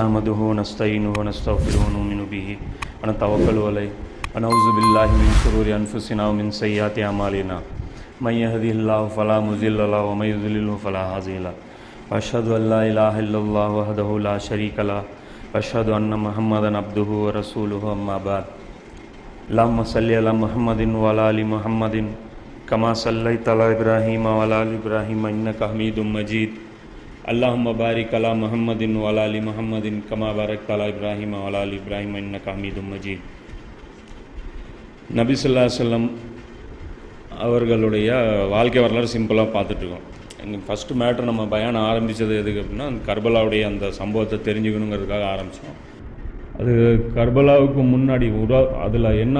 نحمده ونستعينه ونستغفره ونؤمن به ونتوكل عليه ونعوذ بالله من شرور أنفسنا ومن سيئات أعمالنا من يهده الله فلا مضل له ومن يضلله فلا هادي له وأشهد أن لا إله إلا الله وحده لا شريك له وأشهد أن محمدا عبده ورسوله أما بعد اللهم صل على محمد وعلى آل محمد كما صليت على إبراهيم وعلى آل إبراهيم إنك حميد مجيد அல்லாஹும் பாரிக் அலா முஹம்மதின் வலாலி முஹம்மதின் கமா பாரக் தலா இப்ராஹிம் வலாலி இப்ராஹிம் என்ன காமீது மஜீத் நபிசுல்லா சொல்லம் அவர்களுடைய வாழ்க்கை வரலாறு சிம்பிளாக பார்த்துட்ருக்கோம் எங்கள் ஃபஸ்ட்டு மேட்ரு நம்ம பயணம் ஆரம்பித்தது எதுக்கு அப்படின்னா அந்த கர்பலாவுடைய அந்த சம்பவத்தை தெரிஞ்சுக்கணுங்கிறதுக்காக ஆரம்பித்தோம் அது கர்பலாவுக்கு முன்னாடி உடா அதில் என்ன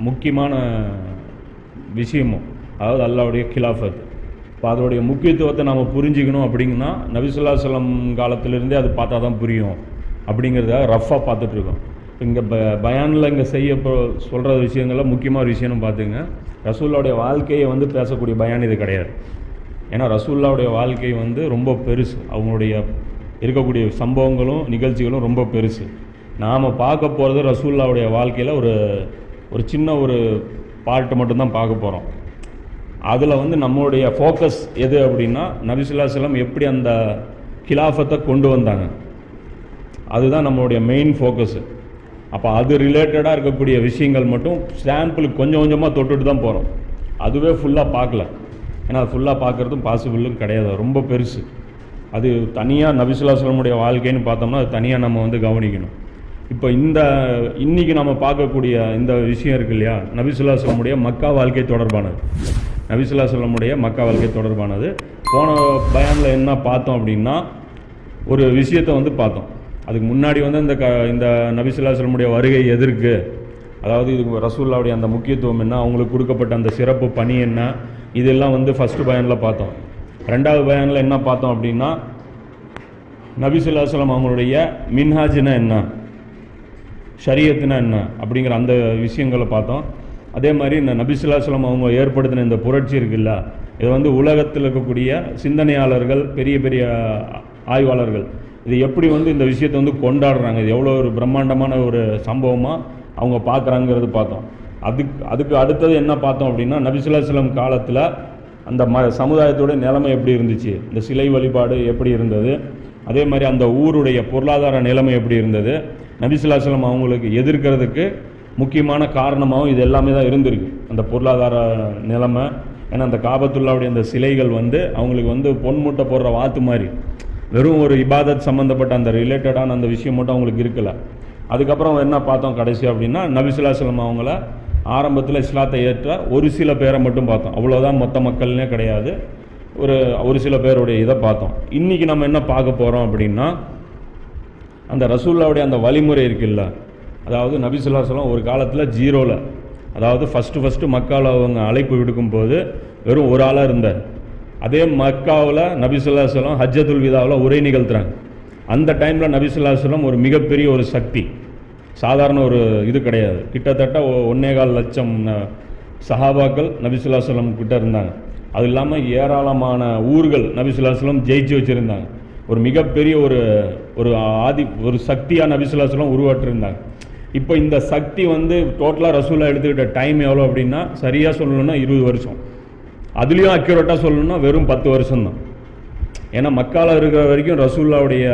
முக்கியமான விஷயமோ அதாவது அல்லாவுடைய கிலாஃபத் இப்போ அதோடைய முக்கியத்துவத்தை நம்ம புரிஞ்சுக்கணும் அப்படிங்கன்னா நபிசுல்லா சொல்லம் காலத்திலிருந்தே அது பார்த்தா தான் புரியும். அப்படிங்கிறத ரஃப்பாக பார்த்துட்ருக்கோம். இங்கே ப பயானில் இங்கே செய்ய சொல்கிற விஷயங்கள்ல முக்கியமான ஒரு விஷயம்னு பார்த்துங்க. ரசூல்லாவுடைய வாழ்க்கையை வந்து பேசக்கூடிய பயான் இது கிடையாது. ஏன்னா ரசூல்லாவுடைய வாழ்க்கை வந்து ரொம்ப பெருசு. அவங்களுடைய இருக்கக்கூடிய சம்பவங்களும் நிகழ்ச்சிகளும் ரொம்ப பெருசு. நாம் பார்க்க போகிறது ரசூல்லாவுடைய வாழ்க்கையில் ஒரு ஒரு சின்ன ஒரு பார்ட்டு மட்டும்தான் பார்க்க போகிறோம் அதில் வந்து நம்மளுடைய ஃபோக்கஸ் எது அப்படின்னா நபிசுல்லா செல்லம் எப்படி அந்த கிலாஃபத்தை கொண்டு வந்தாங்க. அதுதான் நம்மளுடைய மெயின் ஃபோக்கஸு அப்போ அது ரிலேட்டடாக இருக்கக்கூடிய விஷயங்கள் மட்டும் சாம்பிளுக்கு கொஞ்சம் கொஞ்சமாக தொட்டுட்டு தான் போகிறோம் அதுவே ஃபுல்லாக பார்க்கல. ஏன்னா அது ஃபுல்லாக பார்க்குறதும் பாசிபிளும் கிடையாது. ரொம்ப பெருசு. அது தனியாக நபிசுல்லா வாழ்க்கைன்னு பார்த்தோம்னா அது தனியாக நம்ம வந்து கவனிக்கணும். இப்போ இந்த இன்றைக்கி நம்ம பார்க்கக்கூடிய இந்த விஷயம் இருக்கு இல்லையா? நபிசுல்லா மக்கா வாழ்க்கை தொடர்பானது. நபிசுல்லா சொல்லமுடைய மக்கா வாழ்க்கை தொடர்பானது. போன பயானில் என்ன பார்த்தோம் அப்படின்னா ஒரு விஷயத்தை வந்து பார்த்தோம். அதுக்கு முன்னாடி வந்து இந்த க இந்த நபிசுல்லா சொல்லமுடைய வருகை எதிர்க்கு அதாவது இது ரசூல்லாவுடைய அந்த முக்கியத்துவம் என்ன அவங்களுக்கு கொடுக்கப்பட்ட அந்த சிறப்பு பணி என்ன இதெல்லாம் வந்து ஃபஸ்ட்டு பயானில் பார்த்தோம். ரெண்டாவது பயானில் என்ன பார்த்தோம் அப்படின்னா நபிசுல்லா சொல்லம் அவங்களுடைய மின்ஹாஜ்னா என்ன ஷரியத்துனா என்ன அப்படிங்கிற அந்த விஷயங்களை பார்த்தோம். அதே மாதிரி இந்த நபிசுல்லா அவங்க ஏற்படுத்தின இந்த புரட்சி இருக்குல்ல இது வந்து உலகத்தில் இருக்கக்கூடிய சிந்தனையாளர்கள் பெரிய பெரிய ஆய்வாளர்கள் இது எப்படி வந்து இந்த விஷயத்தை வந்து கொண்டாடுறாங்க இது எவ்வளோ ஒரு பிரம்மாண்டமான ஒரு சம்பவமாக அவங்க பார்க்குறாங்கிறது பார்த்தோம். அதுக்கு அதுக்கு அடுத்தது என்ன பார்த்தோம் அப்படின்னா நபிசுல்லா காலத்தில் அந்த ம சமுதாயத்தோட நிலைமை எப்படி இருந்துச்சு இந்த சிலை வழிபாடு எப்படி இருந்தது அதே மாதிரி அந்த ஊருடைய பொருளாதார நிலைமை எப்படி இருந்தது நபிசுல்லா அவங்களுக்கு எதிர்க்கிறதுக்கு முக்கியமான காரணமாகவும் இது எல்லாமே தான் இருந்திருக்கு. அந்த பொருளாதார நிலைமை ஏன்னா அந்த காபத்துல்லாவுடைய அந்த சிலைகள் வந்து அவங்களுக்கு வந்து பொன் மூட்டை போடுற வாத்து மாதிரி. வெறும் ஒரு இபாதத் சம்மந்தப்பட்ட அந்த ரிலேட்டடான அந்த விஷயம் மட்டும் அவங்களுக்கு இருக்கலை. அதுக்கப்புறம் என்ன பார்த்தோம் கடைசி அப்படின்னா நபிசுல்லா அவங்கள ஆரம்பத்தில் இஸ்லாத்தை ஏற்ற ஒரு சில பேரை மட்டும் பார்த்தோம். அவ்வளோதான் மொத்த மக்கள்னே கிடையாது. ஒரு ஒரு சில பேருடைய இதை பார்த்தோம். இன்றைக்கி நம்ம என்ன பார்க்க போகிறோம் அப்படின்னா அந்த ரசூல்லாவுடைய அந்த வழிமுறை இருக்குல்ல அதாவது நபிசுல்லா சொல்லம் ஒரு காலத்தில் ஜீரோவில் அதாவது ஃபஸ்ட்டு ஃபஸ்ட்டு மக்காவில் அவங்க அழைப்பு விடுக்கும் போது வெறும் ஒரு ஆளாக இருந்தார் அதே மக்காவில் நபிசுல்லா சொல்லம் ஹஜ்ஜத்துல் விதாவில் உரை நிகழ்த்துறாங்க. அந்த டைமில் நபிசுல்லா சொல்லம் ஒரு மிகப்பெரிய ஒரு சக்தி. சாதாரண ஒரு இது கிடையாது. கிட்டத்தட்ட ஒன்னே கால் லட்சம் சஹாபாக்கள் நபிசுல்லா சொல்லம் கிட்ட இருந்தாங்க. அது இல்லாமல் ஏராளமான ஊர்கள் நபிசுல்லா சொல்லம் ஜெயிச்சு வச்சுருந்தாங்க. ஒரு மிகப்பெரிய ஒரு ஒரு ஆதி ஒரு சக்தியாக நபிசுல்லா சொல்லம் உருவாட்டிருந்தாங்க இப்போ இந்த சக்தி வந்து டோட்டலாக ரசூலாக எடுத்துக்கிட்ட டைம் எவ்வளோ அப்படின்னா சரியாக சொல்லணும்னா இருபது வருஷம். அதுலேயும் அக்யூரேட்டாக சொல்லணும்னா வெறும் பத்து வருஷம்தான். ஏன்னா மக்கால இருக்கிற வரைக்கும் ரசூல்லாவுடைய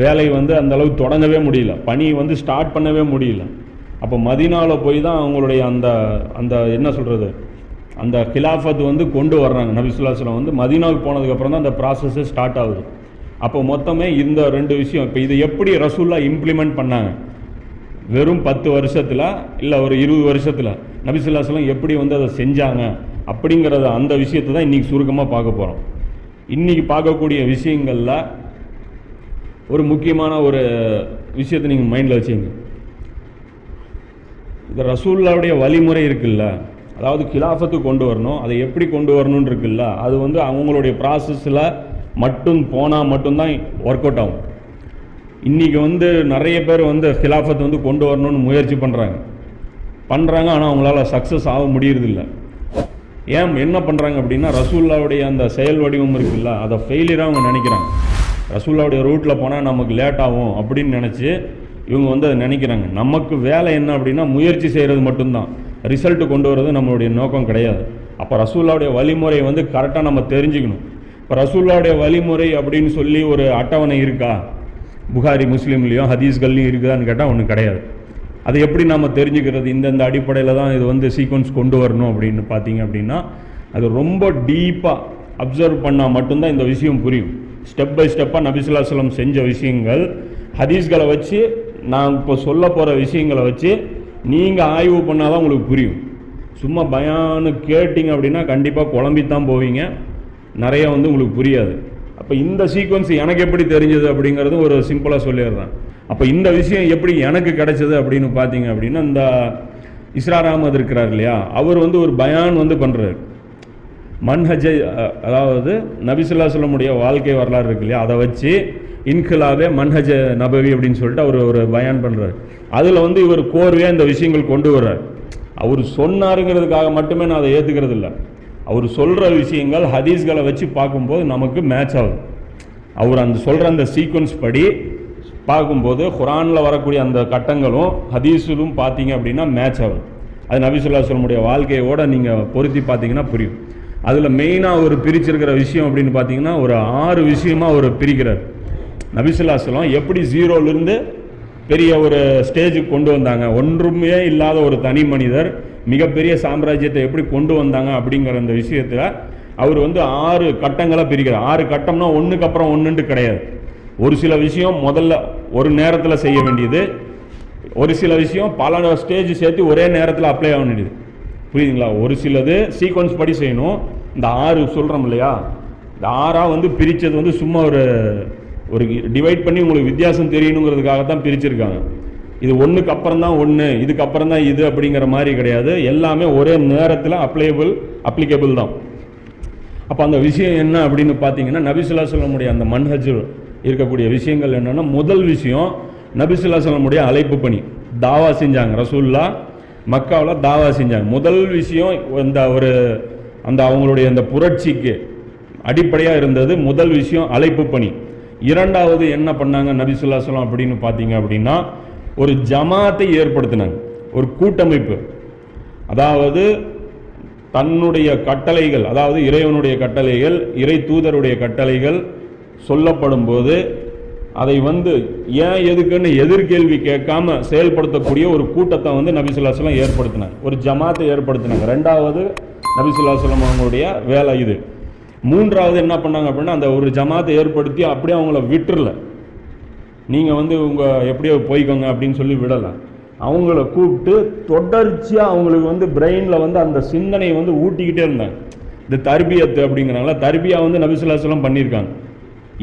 வேலை வந்து அந்த அளவுக்கு தொடங்கவே முடியல. பணி வந்து ஸ்டார்ட் பண்ணவே முடியல. அப்போ மதினாவில் போய் தான் அவங்களுடைய அந்த அந்த என்ன சொல்கிறது அந்த கிலாஃபத் வந்து கொண்டு வர்றாங்க. நபிசுல்லாஸ்லாம் வந்து மதினாவுக்கு போனதுக்கப்புறம் தான் அந்த ப்ராசஸ்ஸே ஸ்டார்ட் ஆகுது. அப்போ மொத்தமே இந்த ரெண்டு விஷயம். இப்போ இதை எப்படி ரசூல்லா இம்ப்ளிமெண்ட் பண்ணாங்க? வெறும் பத்து வருஷத்தில் இல்லை ஒரு இருபது வருஷத்தில் நபிசுல்லாஸ்லாம் எப்படி வந்து அதை செஞ்சாங்க அப்படிங்கிறத அந்த விஷயத்தை தான் இன்றைக்கி சுருக்கமாக பார்க்க போகிறோம் இன்றைக்கி பார்க்கக்கூடிய விஷயங்களில் ஒரு முக்கியமான ஒரு விஷயத்தை நீங்கள் மைண்டில் வச்சுங்க இந்த ரசூல்லாவுடைய வழிமுறை இருக்குல்ல அதாவது கிலாஃபத்து கொண்டு வரணும் அதை எப்படி கொண்டு வரணும்னு இருக்குல்ல அது வந்து அவங்களுடைய ப்ராசஸில் மட்டும் போனால் மட்டும்தான் ஒர்க் அவுட் ஆகும். இன்றைக்கி வந்து நிறைய பேர் வந்து கிலாஃபத் வந்து கொண்டு வரணும்னு முயற்சி பண்ணுறாங்க பண்ணுறாங்க ஆனால் அவங்களால சக்ஸஸ் ஆக முடியறதில்ல. ஏன் என்ன பண்ணுறாங்க அப்படின்னா ரசூல்லாவுடைய அந்த செயல் வடிவம் இருக்குல்ல அதை ஃபெயிலியராக அவங்க நினைக்கிறாங்க. ரசூல்லாவுடைய ரூட்டில் போனால் நமக்கு லேட் ஆகும் அப்படின்னு நினச்சி இவங்க வந்து அதை நினைக்கிறாங்க. நமக்கு வேலை என்ன அப்படின்னா முயற்சி செய்கிறது மட்டும்தான். ரிசல்ட் கொண்டு வர்றது நம்மளுடைய நோக்கம் கிடையாது. அப்போ ரசூல்லாவுடைய வழிமுறை வந்து கரெக்டாக நம்ம தெரிஞ்சுக்கணும். இப்போ ரசூல்லாவுடைய வழிமுறை அப்படின்னு சொல்லி ஒரு அட்டவணை இருக்கா? புகாரி முஸ்லீம்லேயும் ஹதீஸ்கள்லையும் இருக்குதான்னு கேட்டால் ஒன்றும் கிடையாது. அதை எப்படி நம்ம தெரிஞ்சுக்கிறது? இந்தந்த அடிப்படையில் தான் இது வந்து சீக்வன்ஸ் கொண்டு வரணும் அப்படின்னு பார்த்தீங்க அப்படின்னா அது ரொம்ப டீப்பாக அப்சர்வ் பண்ணால் மட்டும்தான் இந்த விஷயம் புரியும். ஸ்டெப் பை ஸ்டெப்பாக நபிசுல்லாஸ்லம் செஞ்ச விஷயங்கள் ஹதீஸ்களை வச்சு நான் இப்போ சொல்ல போகிற விஷயங்களை வச்சு நீங்கள் ஆய்வு பண்ணால் தான் உங்களுக்கு புரியும். சும்மா பயான்னு கேட்டிங்க அப்படின்னா கண்டிப்பாக குழம்பித்தான் போவீங்க. நிறைய வந்து உங்களுக்கு புரியாது. அப்போ இந்த சீக்வன்ஸ் எனக்கு எப்படி தெரிஞ்சது அப்படிங்கிறது ஒரு சிம்பிளாக சொல்லிடுறேன். அப்போ இந்த விஷயம் எப்படி எனக்கு கிடைச்சது அப்படின்னு பார்த்தீங்க அப்படின்னா இந்த இஸ்ரார் அகமது இருக்கிறார் இல்லையா? அவர் வந்து ஒரு பயான் வந்து பண்ணுறாரு மன்ஹஜை அதாவது நபிசுல்லா சொல்லமுடைய வாழ்க்கை வரலாறு இருக்கு இல்லையா? அதை வச்சு இன்கிலாவே மன்ஹஜ நபவி அப்படின்னு சொல்லிட்டு அவர் ஒரு பயான் பண்ணுறாரு அதில் வந்து இவர் கோர்வையாக இந்த விஷயங்கள் கொண்டு வர்றார். அவர் சொன்னாருங்கிறதுக்காக மட்டுமே நான் அதை ஏற்றுக்கிறது இல்லை அவர் சொல்கிற விஷயங்கள் ஹதீஸ்களை வச்சு பார்க்கும்போது நமக்கு மேட்ச் ஆகுது. அவர் அந்த சொல்கிற அந்த சீக்வன்ஸ் படி பார்க்கும்போது குரானில் வரக்கூடிய அந்த கட்டங்களும் ஹதீஸிலும் பார்த்தீங்க அப்படின்னா மேட்ச் ஆகுது. அது நபிசுல்லா சொல்லமுடைய வாழ்க்கையோட நீங்கள் பொருத்தி பார்த்தீங்கன்னா புரியும். அதில் மெயினாக ஒரு பிரிச்சிருக்கிற விஷயம் அப்படின்னு பார்த்தீங்கன்னா ஒரு ஆறு விஷயமாக அவர் பிரிக்கிறார். நபிசுல்லா சொல்லம் எப்படி ஜீரோலேருந்து பெரிய ஒரு ஸ்டேஜுக்கு கொண்டு வந்தாங்க? ஒன்றுமே இல்லாத ஒரு தனி மனிதர் மிகப்பெரிய சாம்ராஜ்யத்தை எப்படி கொண்டு வந்தாங்க அப்படிங்கிற அந்த விஷயத்தில் அவர் வந்து ஆறு கட்டங்களாக பிரிக்கிறார். ஆறு கட்டம்னா ஒன்றுக்கு அப்புறம் ஒன்றுன்ட்டு கிடையாது. ஒரு சில விஷயம் முதல்ல ஒரு நேரத்தில் செய்ய வேண்டியது. ஒரு சில விஷயம் பல ஸ்டேஜ் சேர்த்து ஒரே நேரத்தில் அப்ளை ஆக வேண்டியது. புரியுதுங்களா? ஒரு சிலது சீக்வன்ஸ் படி செய்யணும். இந்த ஆறு சொல்கிறோம் இல்லையா? இந்த ஆறாக வந்து பிரித்தது வந்து சும்மா ஒரு ஒரு டிவைட் பண்ணி உங்களுக்கு வித்தியாசம் தெரியணுங்கிறதுக்காக தான் பிரிச்சிருக்காங்க. இது ஒன்றுக்கு அப்புறம் தான் ஒன்று இதுக்கு அப்புறம் தான் இது அப்படிங்கிற மாதிரி கிடையாது. எல்லாமே ஒரே நேரத்தில் அப்ளையபிள் அப்ளிகபிள் தான். அப்போ அந்த விஷயம் என்ன அப்படின்னு பார்த்தீங்கன்னா நபிசுல்லா சொல்லமுடைய அந்த மன்ஹஜ் இருக்கக்கூடிய விஷயங்கள் என்னென்னா முதல் விஷயம் நபிசுல்லா சொல்லமுடைய அழைப்பு பணி. தாவா செஞ்சாங்க. ரசூல்லா மக்காவில் தாவா செஞ்சாங்க. முதல் விஷயம் இந்த ஒரு அந்த அவங்களுடைய அந்த புரட்சிக்கு அடிப்படையாக இருந்தது முதல் விஷயம் அழைப்பு பணி. இரண்டாவது என்ன பண்ணாங்க நபிசுல்லா சொல்லம் அப்படின்னு பார்த்தீங்க அப்படின்னா ஒரு ஜமாத்தை ஏற்படுத்தினாங்க. ஒரு கூட்டமைப்பு. அதாவது தன்னுடைய கட்டளைகள் அதாவது இறைவனுடைய கட்டளைகள் இறை தூதருடைய கட்டளைகள் சொல்லப்படும் போது அதை வந்து ஏன் எதுக்குன்னு எதிர்கேள்வி கேட்காம செயல்படுத்தக்கூடிய ஒரு கூட்டத்தை வந்து நபிசுல்லாஸ்லாம் ஏற்படுத்தினாங்க. ஒரு ஜமாத்தை ஏற்படுத்தினாங்க. ரெண்டாவது நபிசுல்லாஸ்லாம் அவங்களுடைய வேலை இது. மூன்றாவது என்ன பண்ணாங்க அப்படின்னா அந்த ஒரு ஜமாத்தை ஏற்படுத்தி அப்படியே அவங்கள விட்டுறல. நீங்கள் வந்து உங்கள் எப்படியோ போய்க்கோங்க அப்படின்னு சொல்லி விடலை. அவங்கள கூப்பிட்டு தொடர்ச்சியாக அவங்களுக்கு வந்து பிரெயினில் வந்து அந்த சிந்தனையை வந்து ஊட்டிக்கிட்டே இருந்தாங்க. இந்த தர்பியத்து அப்படிங்கிறாங்களா தர்பியா வந்து நபிசுல்லாஸ்லாம் பண்ணியிருக்காங்க.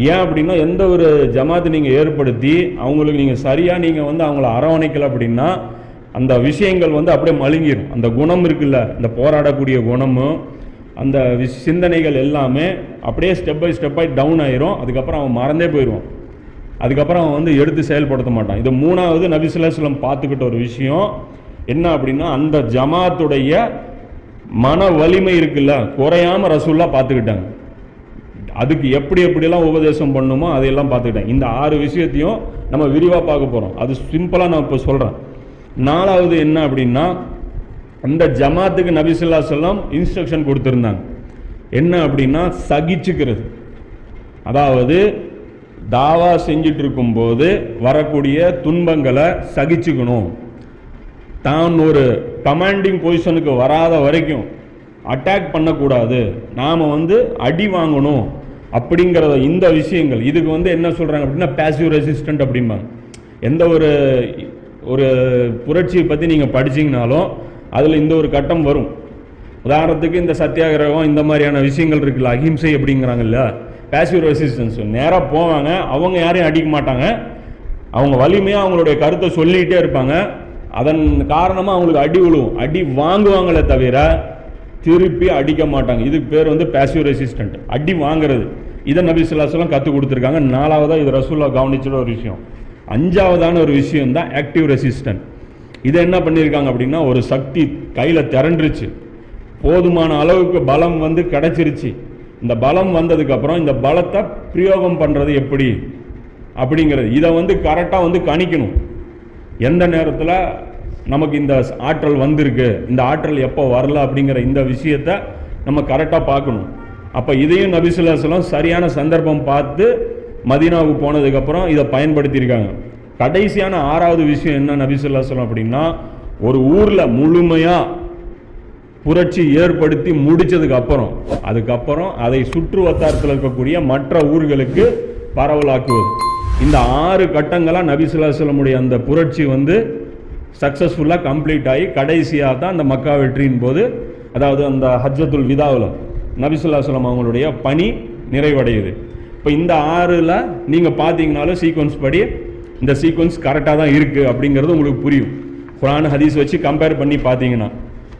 ஏன் அப்படின்னா எந்த ஒரு ஜமாத்தை நீங்கள் ஏற்படுத்தி அவங்களுக்கு நீங்கள் சரியாக நீங்கள் வந்து அவங்கள அரவணைக்கல அப்படின்னா அந்த விஷயங்கள் வந்து அப்படியே மழுங்கிடும் அந்த குணம் இருக்குல்ல இந்த போராடக்கூடிய குணமும் அந்த சிந்தனைகள் எல்லாமே அப்படியே ஸ்டெப் பை ஸ்டெப்பாக டவுன் ஆயிரும். அதுக்கப்புறம் அவன் மறந்தே போயிடுவான். அதுக்கப்புறம் அவன் வந்து எடுத்து செயல்படுத்த மாட்டான். இது மூணாவது நபிசுல்லாஸ்லம் பார்த்துக்கிட்ட ஒரு விஷயம் என்ன அப்படின்னா அந்த ஜமாத்துடைய மன வலிமை இருக்குல்ல குறையாம ரசூல்லா பார்த்துக்கிட்டாங்க. அதுக்கு எப்படி எப்படியெல்லாம் உபதேசம் பண்ணுமோ அதையெல்லாம் பார்த்துக்கிட்டேன் இந்த ஆறு விஷயத்தையும் நம்ம விரிவாக பார்க்க போகிறோம் அது சிம்பிளாக நான் இப்போ சொல்கிறேன் நாலாவது என்ன அப்படின்னா அந்த ஜமாத்துக்கு நபிசுல்லா சொல்லம் இன்ஸ்ட்ரக்ஷன் கொடுத்துருந்தாங்க. என்ன அப்படின்னா சகிச்சுக்கிறது. அதாவது தாவா செஞ்சிட்டு இருக்கும்போது வரக்கூடிய துன்பங்களை சகிச்சுக்கணும். தான் ஒரு கமாண்டிங் பொசிஷனுக்கு வராத வரைக்கும் அட்டாக் பண்ணக்கூடாது. நாம் வந்து அடி வாங்கணும் அப்படிங்கிறத இந்த விஷயங்கள். இதுக்கு வந்து என்ன சொல்கிறாங்க அப்படின்னா பேசிவ் ரெசிஸ்டன்ட் அப்படிம்பாங்க. எந்த ஒரு ஒரு புரட்சியை பற்றி நீங்கள் படிச்சிங்கனாலும் அதில் இந்த ஒரு கட்டம் வரும். உதாரணத்துக்கு இந்த சத்தியாகிரகம் இந்த மாதிரியான விஷயங்கள் இருக்குல்ல அகிம்சை அப்படிங்கிறாங்கல்ல பேசிவ் ரெசிஸ்டன்ஸ் நேராக போவாங்க. அவங்க யாரையும் அடிக்க மாட்டாங்க. அவங்க வலிமையாக அவங்களுடைய கருத்தை சொல்லிகிட்டே இருப்பாங்க. அதன் காரணமாக அவங்களுக்கு அடி விழுவும் அடி வாங்குவாங்களே தவிர திருப்பி அடிக்க மாட்டாங்க. இதுக்கு பேர் வந்து பேசிவ் ரெசிஸ்டன்ட் அடி வாங்குறது. இதை நபி சொல்லாசலம் கற்றுக் கொடுத்துருக்காங்க. நாலாவதாக இது ரசூல்லா கவனிச்சிட ஒரு விஷயம். அஞ்சாவதான ஒரு விஷயம் தான் ஆக்டிவ் ரெசிஸ்டன்ட் இதை என்ன பண்ணியிருக்காங்க அப்படின்னா ஒரு சக்தி கையில் திரண்டுருச்சு. போதுமான அளவுக்கு பலம் வந்து கிடச்சிருச்சு. இந்த பலம் வந்ததுக்கப்புறம் இந்த பலத்தை பிரயோகம் பண்ணுறது எப்படி? அப்படிங்கிறது. இதை வந்து கரெக்டாக வந்து கணிக்கணும். எந்த நேரத்தில் நமக்கு இந்த ஆற்றல் வந்திருக்கு இந்த ஆற்றல் எப்போ வரல அப்படிங்கிற இந்த விஷயத்த நம்ம கரெக்டாக பார்க்கணும். அப்போ இதையும் நபிசுல்லாசலம் சரியான சந்தர்ப்பம் பார்த்து மதீனாவுக்கு போனதுக்கப்புறம் இதை பயன்படுத்தியிருக்காங்க. கடைசியான ஆறாவது விஷயம் என்ன நபிசுல்லாசலம் அப்படின்னா ஒரு ஊரில் முழுமையாக புரட்சி ஏற்படுத்தி முடிச்சதுக்கு அப்புறம் அதுக்கப்புறம் அதை சுற்று வட்டாரத்தில் இருக்கக்கூடிய மற்ற ஊர்களுக்கு பரவலாக்குவது. இந்த ஆறு கட்டங்களாக நபிசுல்லாசலமுடைய அந்த புரட்சி வந்து சக்ஸஸ்ஃபுல்லாக கம்ப்ளீட் ஆகி கடைசியாக தான் அந்த மக்கா வெற்றியின் போது அதாவது அந்த ஹஜ்ஜத்துல் விதாவில் நபிசுல்லாசலம் அவங்களுடைய பணி நிறைவடையுது. இப்போ இந்த ஆறில் நீங்கள் பார்த்தீங்கனாலும் சீக்வன்ஸ் படி இந்த சீக்வன்ஸ் கரெக்டாக தான் இருக்குது அப்படிங்கிறது உங்களுக்கு புரியும். குரான் ஹதீஸ் வச்சு கம்பேர் பண்ணி பார்த்தீங்கன்னா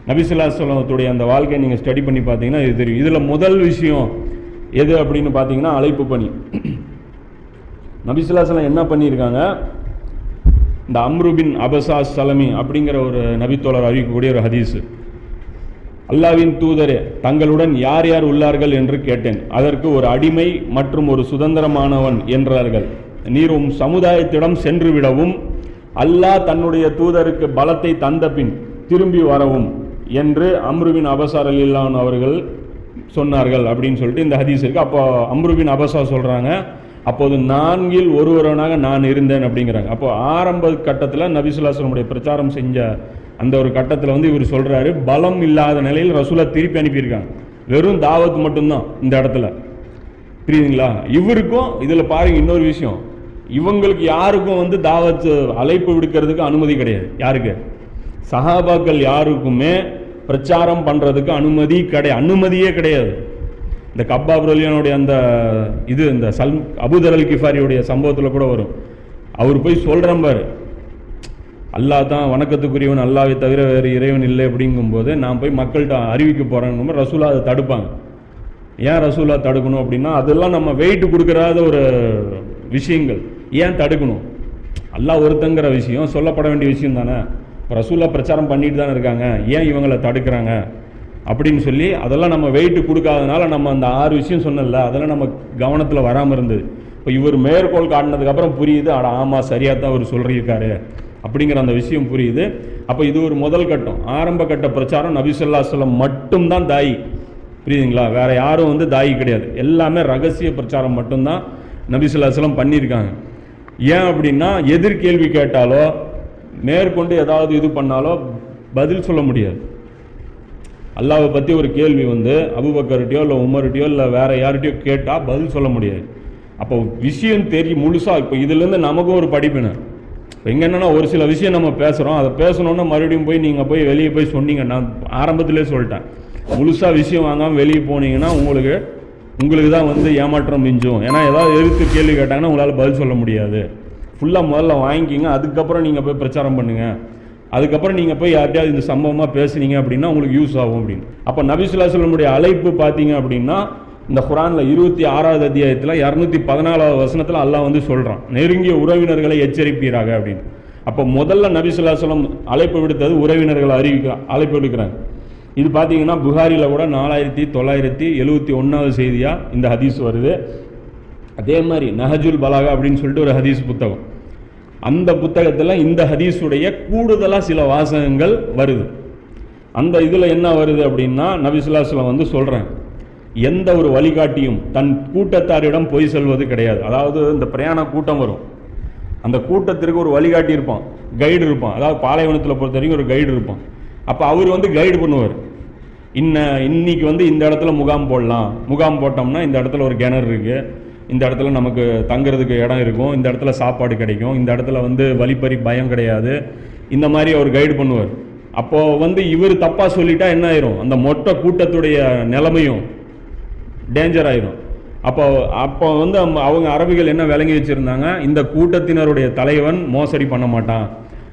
நபிசுல்லாசலத்துடைய அந்த வாழ்க்கையை நீங்கள் ஸ்டடி பண்ணி பார்த்தீங்கன்னா இது தெரியும். இதில் முதல் விஷயம் எது அப்படின்னு பார்த்தீங்கன்னா அழைப்பு பணி. நபிசுல்லாசலம் என்ன பண்ணியிருக்காங்க? இந்த அம்ருபின் அபசா சலமி அப்படிங்கிற ஒரு நபித்தோழர் அறிவிக்கக்கூடிய ஒரு ஹதீஸு. அல்லாவின் தூதரே தங்களுடன் யார் யார் உள்ளார்கள் என்று கேட்டேன். அதற்கு ஒரு அடிமை மற்றும் ஒரு சுதந்திரமானவன் என்றார்கள். நீர் உம் சமுதாயத்திடம் சென்று விடவும் அல்லாஹ் தன்னுடைய தூதருக்கு பலத்தை தந்த பின் திரும்பி வரவும் என்று அம்ருவின் அபசார் அலில்லான் அவர்கள் சொன்னார்கள் அப்படின்னு சொல்லிட்டு இந்த ஹதீஸ் இருக்கு. அப்போ அம்ருவின் அபசா சொல்றாங்க அப்போது நான்கில் ஒருவரனாக நான் இருந்தேன் அப்படிங்கிறாங்க. அப்போ ஆரம்ப கட்டத்தில் நபிசுல்லாஸ்லமுடைய பிரச்சாரம் செஞ்ச அந்த ஒரு கட்டத்தில் வந்து இவர் சொல்றாரு பலம் இல்லாத நிலையில் ரசூலா திருப்பி அனுப்பியிருக்காங்க. வெறும் தாவத் மட்டும்தான் இந்த இடத்துல. புரியுதுங்களா? இவருக்கும் இதில் பாருங்க இன்னொரு விஷயம். இவங்களுக்கு யாருக்கும் வந்து தாவத் அழைப்பு விடுக்கிறதுக்கு அனுமதி கிடையாது. யாருக்கு? சஹாபாக்கள் யாருக்குமே பிரச்சாரம் பண்ணுறதுக்கு அனுமதி கிடையாது அனுமதியே கிடையாது. இந்த கப்பா பிரலியனுடைய அந்த இது இந்த சல் அபுதரல் கிஃபாரியுடைய சம்பவத்தில் கூட வரும். அவர் போய் சொல்கிறேன் பாரு. அல்லாஹ் தான் வணக்கத்துக்குரியவன் அல்லாவை தவிர வேறு இறைவன் இல்லை அப்படிங்கும்போது நான் போய் மக்கள்கிட்ட அறிவிக்க போகிறேங்கும்போது ரசூலா அதை தடுப்பாங்க. ஏன் ரசூலா தடுக்கணும் அப்படின்னா அதெல்லாம் நம்ம வெயிட் கொடுக்குறாத ஒரு விஷயங்கள். ஏன் தடுக்கணும்? அல்லாஹ் ஒருத்தங்கிற விஷயம் சொல்லப்பட வேண்டிய விஷயம் தானே. ரசூலா பிரச்சாரம் பண்ணிட்டு தானே இருக்காங்க. ஏன் இவங்களை தடுக்கிறாங்க? அப்படின்னு சொல்லி அதெல்லாம் நம்ம வெயிட்டு கொடுக்காதனால நம்ம அந்த ஆறு விஷயம் சொன்னல அதெல்லாம் நம்ம கவனத்தில் வராமல் இருந்தது. இப்போ இவர் மேற்கோள் காட்டினதுக்கப்புறம் புரியுது அட ஆமாம் சரியாக தான் அவர் சொல்லியிருக்காரு அப்படிங்கிற அந்த விஷயம் புரியுது. அப்போ இது ஒரு முதல் கட்டம். ஆரம்ப கட்ட பிரச்சாரம் நபிசல்லா சொல்லம் மட்டும்தான் தாயி. புரியுதுங்களா? வேற யாரும் வந்து தாயி கிடையாது. எல்லாமே ரகசிய பிரச்சாரம் மட்டும்தான் நபிசுல்லாஸ்லம் பண்ணியிருக்காங்க. ஏன் அப்படின்னா எதிர்கேள்வி கேட்டாலோ மேற்கொண்டு ஏதாவது இது பண்ணாலோ பதில் சொல்ல முடியாது. அல்லாவை பற்றி ஒரு கேள்வி வந்து அபுபக்கர்கிட்டயோ இல்லை உமர்கிட்டயோ இல்லை வேற யார்கிட்டயோ கேட்டால் பதில் சொல்ல முடியாது. அப்போ விஷயம் தெரியும் முழுசாக இப்போ இதுலேருந்து நமக்கும் ஒரு படிப்பினர் இப்போ இங்கே என்னென்னா ஒரு சில விஷயம் நம்ம பேசுகிறோம் அதை பேசணுன்னா மறுபடியும் போய் நீங்கள் போய் வெளியே போய் சொன்னீங்க. நான் ஆரம்பத்திலே சொல்லிட்டேன். முழுசாக விஷயம் வாங்காமல் வெளியே போனீங்கன்னா உங்களுக்கு உங்களுக்கு தான் வந்து ஏமாற்றம் மிஞ்சும். ஏன்னா ஏதாவது எதிர்த்து கேள்வி கேட்டாங்கன்னா உங்களால் பதில் சொல்ல முடியாது. ஃபுல்லாக முதல்ல வாங்கிக்கிங்க அதுக்கப்புறம் நீங்கள் போய் பிரச்சாரம் பண்ணுங்கள் அதுக்கப்புறம் நீங்கள் போய் யார்கிட்டயாவது இந்த சம்பவமாக பேசுனீங்க அப்படின்னா உங்களுக்கு யூஸ் ஆகும் அப்படின்னு. அப்போ நபிசுல்லா சொல்லமுடைய அழைப்பு பார்த்தீங்க அப்படின்னா இந்த குரானில் இருபத்தி ஆறாவது அத்தியாயத்தில் இரநூத்தி பதினாலாவது வசனத்தில் அல்லாஹ் வந்து சொல்கிறான் நெருங்கிய உறவினர்களை எச்சரிப்பீராக அப்படின்னு. அப்போ முதல்ல நபி சொல்லம் அழைப்பு விடுத்தது உறவினர்களை அறிவிக்க அழைப்பு விடுக்கிறாங்க இது பார்த்தீங்கன்னா புகாரியில் கூட நாலாயிரத்தி தொள்ளாயிரத்தி எழுபத்தி ஒன்றாவது செய்தியாக இந்த ஹதீஸ் வருது. அதே மாதிரி நஹஜுல் பலாகா அப்படின்னு சொல்லிட்டு ஒரு ஹதீஸ் புத்தகம். அந்த புத்தகத்தில் இந்த ஹதீஸுடைய கூடுதலாக சில வாசகங்கள் வருது. அந்த இதில் என்ன வருது அப்படின்னா நபிசுல்லாஸ்லம் வந்து சொல்கிறேன் எந்த ஒரு வழிகாட்டியும் தன் கூட்டத்தாரிடம் பொய் செல்வது கிடையாது. அதாவது இந்த பிரயாண கூட்டம் வரும். அந்த கூட்டத்திற்கு ஒரு வழிகாட்டி இருப்பான். கைடு இருப்பான். அதாவது பாலைவனத்தில் பொறுத்த வரைக்கும் ஒரு கைடு இருப்பான். அப்போ அவர் வந்து கைடு பண்ணுவார். இன்ன இன்னைக்கு வந்து இந்த இடத்துல முகாம் போடலாம். முகாம் போட்டோம்னா இந்த இடத்துல ஒரு கிணறு இருக்குது இந்த இடத்துல நமக்கு தங்குறதுக்கு இடம் இருக்கும் இந்த இடத்துல சாப்பாடு கிடைக்கும் இந்த இடத்துல வந்து வழிப்பறி பயம் கிடையாது. இந்த மாதிரி அவர் கைடு பண்ணுவார். அப்போ வந்து இவர் தப்பாக சொல்லிட்டா என்ன ஆயிரும்? அந்த மொட்டை கூட்டத்துடைய நிலைமையும் டேஞ்சர் ஆயிரும். அப்போ அப்போ வந்து அவங்க- அவங்க அரபிகள் என்ன விளங்கி வச்சுருந்தாங்க? இந்த கூட்டத்தினருடைய தலைவன் மோசடி பண்ண மாட்டான்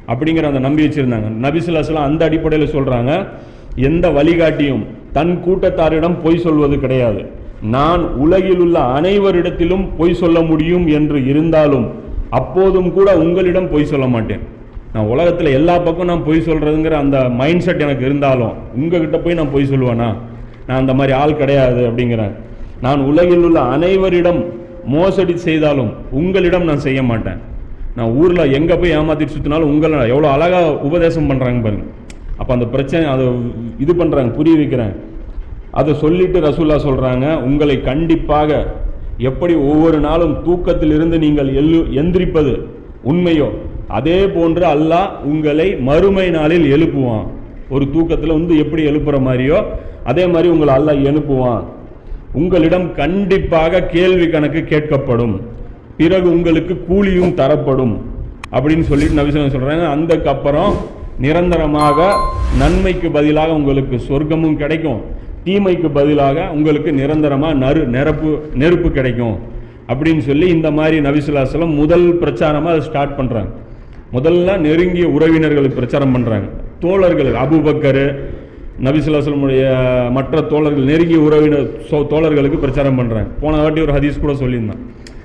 அப்படிங்கிற அந்த நம்பி வச்சுருந்தாங்க. நபிசுல்லாஸ்லாம் அந்த அடிப்படையில் சொல்கிறாங்க எந்த வழிகாட்டியும் தன் கூட்டத்தாரிடம் பொய் சொல்வது கிடையாது. நான் உலகில் உள்ள அனைவரிடத்திலும் பொய் சொல்ல முடியும் என்று இருந்தாலும் அப்போதும் கூட உங்களிடம் பொய் சொல்ல மாட்டேன். நான் உலகத்தில் எல்லா பக்கம் நான் பொய் சொல்கிறதுங்கிற அந்த மைண்ட் செட் எனக்கு இருந்தாலும் உங்ககிட்ட போய் நான் பொய் சொல்லுவேனா? நான் அந்த மாதிரி ஆள் கிடையாது அப்படிங்கிறேன். நான் உலகில் உள்ள அனைவரிடம் மோசடி செய்தாலும் உங்களிடம் நான் செய்ய மாட்டேன். நான் ஊரில் எங்கே போய் ஏமாற்றிட்டு சுற்றினாலும் உங்களை எவ்வளோ அழகாக உபதேசம் பண்ணுறாங்க பாருங்க. அப்போ அந்த பிரச்சனை அதை இது பண்ணுறாங்க புரிய வைக்கிறேன். அதை சொல்லிட்டு ரசூல்லா சொல்கிறாங்க உங்களை கண்டிப்பாக எப்படி ஒவ்வொரு நாளும் தூக்கத்திலிருந்து நீங்கள் எழு எந்திரிப்பது உண்மையோ அதே போன்று அல்லாஹ் உங்களை மறுமை நாளில் எழுப்புவான். ஒரு தூக்கத்தில் வந்து எப்படி எழுப்புற மாதிரியோ அதே மாதிரி உங்களை அல்லாஹ் எழுப்புவான். உங்களிடம் கண்டிப்பாக கேள்வி கணக்கு கேட்கப்படும். பிறகு உங்களுக்கு கூலியும் தரப்படும். அப்படின்னு சொல்லிட்டு நபிசன் சொல்கிறாங்க அந்தக்கப்புறம் நிரந்தரமாக நன்மைக்கு பதிலாக உங்களுக்கு சொர்க்கமும் கிடைக்கும். தீமைக்கு பதிலாக உங்களுக்கு நிரந்தரமாக நறு நெருப்பு நெருப்பு கிடைக்கும். அப்படின்னு சொல்லி இந்த மாதிரி நபிசுல்லாசலம் முதல் பிரச்சாரமாக அதை ஸ்டார்ட் பண்ணுறாங்க முதல்ல நெருங்கிய உறவினர்களுக்கு பிரச்சாரம் பண்ணுறாங்க தோழர்கள் அபுபக்கர் நபிசுல்லாசலமுடைய மற்ற தோழர்கள் நெருங்கிய உறவினர் சோ- தோழர்களுக்கு பிரச்சாரம் பண்ணுறாங்க போன வாட்டி ஒரு ஹதீஸ் கூட சொல்லியிருந்தான்.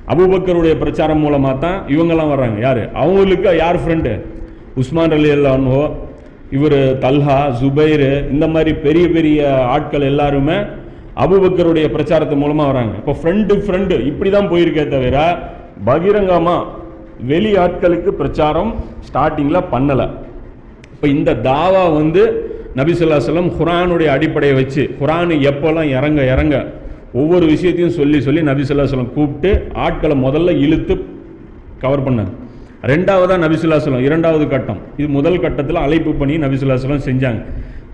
அபூபக்கருடைய பிரச்சாரம் மூலமாக தான் இவங்கெல்லாம் வர்றாங்க. யார்? அவங்களுக்கு யார் ஃப்ரெண்டு உஸ்மான் அலி அல்லான்ஹோ இவர் தல்ஹா ஜுபைர் இந்த மாதிரி பெரிய பெரிய ஆட்கள் எல்லாருமே அபுபக்கருடைய பிரச்சாரத்து மூலமாக வராங்க. இப்போ ஃப்ரெண்டு ஃப்ரெண்டு இப்படி தான் போயிருக்கே தவிர பகிரங்கமாக வெளி ஆட்களுக்கு பிரச்சாரம் ஸ்டார்டிங்கில் பண்ணலை. இப்போ இந்த தாவா வந்து நபிசுல்லா ஸல்லல்லாஹு குரானுடைய அடிப்படையை வச்சு குரானு எப்போல்லாம் இறங்க இறங்க ஒவ்வொரு விஷயத்தையும் சொல்லி சொல்லி நபிசுல்லா ஸல்லல்லாஹு கூப்பிட்டு ஆட்களை முதல்ல இழுத்து கவர் பண்ணாங்க. ரெண்டாவதாக நபி இரண்டாவது கட்டம். இது முதல் கட்டத்தில் அழைப்பு பண்ணி நபி செஞ்சாங்க.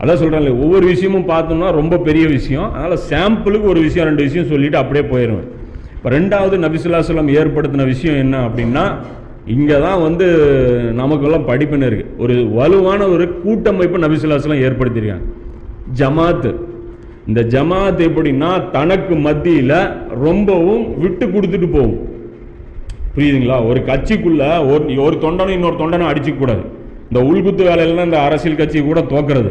அதான் சொல்கிறேன்ல ஒவ்வொரு விஷயமும் பார்த்தோம்னா ரொம்ப பெரிய விஷயம். அதனால் சாம்பிளுக்கு ஒரு விஷயம் ரெண்டு விஷயம் சொல்லிட்டு அப்படியே போயிடுவேன். இப்போ ரெண்டாவது நபி ஏற்படுத்தின விஷயம் என்ன அப்படின்னா இங்கே தான் வந்து நமக்கெல்லாம் படிப்பின இருக்குது ஒரு வலுவான ஒரு கூட்டமைப்பு நபி ஏற்படுத்தியிருக்காங்க. ஜமாத்து. இந்த ஜமாத் எப்படின்னா தனக்கு மத்தியில் ரொம்பவும் விட்டு கொடுத்துட்டு போகும். புரியுதுங்களா? ஒரு கட்சிக்குள்ள ஒரு ஒரு தொண்டனும் இன்னொரு தொண்டனும் அடிச்சுக்க கூடாது. இந்த உள்குத்து வேலையிலாம் இந்த அரசியல் கட்சி கூட தோக்கிறது.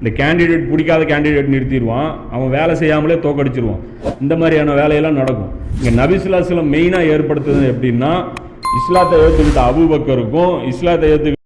இந்த கேண்டிடேட் பிடிக்காத கேண்டிடேட் நிறுத்திடுவான். அவன் வேலை செய்யாமலே தோக்கடிச்சிருவான். இந்த மாதிரியான வேலையெல்லாம் நடக்கும். இங்கே நபிசுல்லாஸ்லம் மெயினாக ஏற்படுத்துறது எப்படின்னா இஸ்லாத்தை ஏற்றுக்கிட்ட அபுபக்கருக்கும் இஸ்லாத்தை ஏற்றுக்கிட்ட